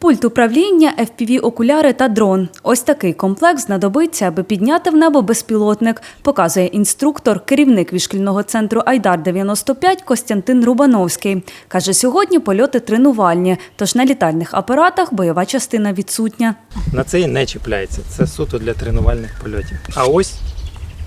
Пульт управління, FPV-окуляри та дрон. Ось такий комплекс знадобиться, аби підняти в небо безпілотник, показує інструктор, керівник вішкільного центру Айдар-95 Костянтин Рубановський. Каже, сьогодні польоти тренувальні, тож на літальних апаратах бойова частина відсутня. На цей не чіпляється. Це суто для тренувальних польотів. А ось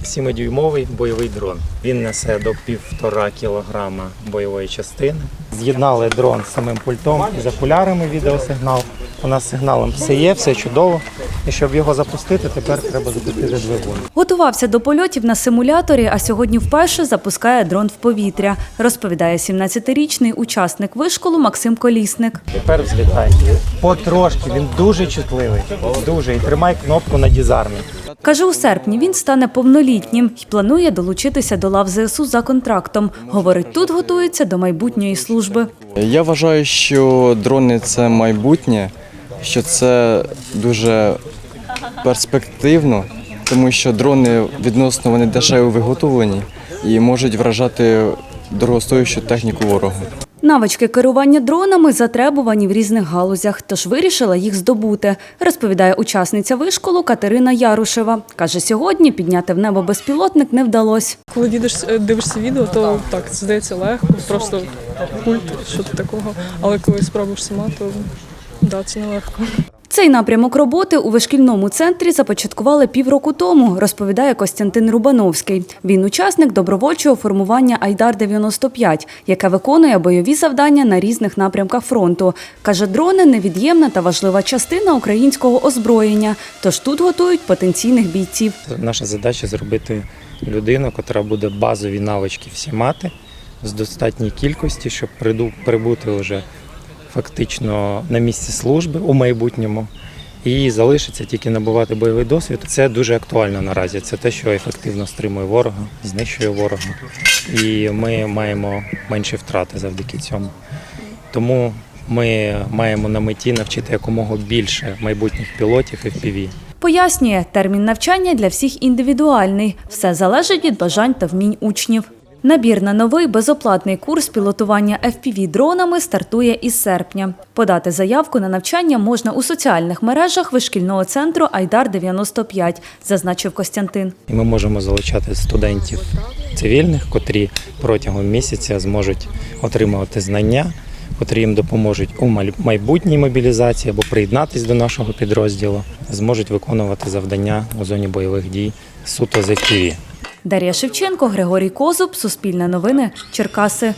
7-дюймовий бойовий дрон. Він несе до півтора кілограма бойової частини. З'єднали дрон з самим пультом і з окулярами відеосигнал. У нас сигналом все є, все чудово. І щоб його запустити, тепер треба запустити двигун. Готувався до польотів на симуляторі, а сьогодні вперше запускає дрон в повітря, розповідає 17-річний учасник вишколу Максим Колісник. Тепер взлітай. Потрошки, він дуже чутливий. Дуже. І тримай кнопку на дізармі. Каже, у серпні він стане повнолітнім і планує долучитися до лав ЗСУ за контрактом. Говорить, тут готується до майбутньої служби. Я вважаю, що дрони це майбутнє, що це дуже перспективно, тому що дрони відносно вони дешево виготовлені і можуть вражати дорогостоящу техніку ворога. Навички керування дронами затребувані в різних галузях, тож вирішила їх здобути, розповідає учасниця вишколу Катерина Ярушева. Каже, сьогодні підняти в небо безпілотник не вдалося. Коли дідеш, е, дивишся відео, то так, здається легко, просто пульт, що такого. Але коли спробуєш сама, то да, це нелегко. Цей напрямок роботи у вишкільному центрі започаткували півроку тому, розповідає Костянтин Рубановський. Він учасник добровольчого формування Айдар-95, яке виконує бойові завдання на різних напрямках фронту. Каже, дрони невід'ємна та важлива частина українського озброєння. Тож тут готують потенційних бійців. Наша задача зробити людину, яка буде базові навички всі мати з достатньої кількості, щоб прибути вже фактично на місці служби у майбутньому. І залишиться тільки набувати бойовий досвід. Це дуже актуально наразі. Це те, що ефективно стримує ворога, знищує ворога. І ми маємо менші втрати завдяки цьому. Тому ми маємо на меті навчити якомога більше майбутніх пілотів FPV. Пояснює, термін навчання для всіх індивідуальний. Все залежить від бажань та вмінь учнів. Набір на новий безоплатний курс пілотування FPV-дронами стартує із серпня. Подати заявку на навчання можна у соціальних мережах вишкільного центру Айдар-95, зазначив Костянтин. Ми можемо залучати студентів цивільних, котрі протягом місяця зможуть отримувати знання, котрі їм допоможуть у майбутній мобілізації або приєднатись до нашого підрозділу, зможуть виконувати завдання у зоні бойових дій суто з FPV. Дар'я Шевченко, Григорій Козуб, Суспільне новини, Черкаси.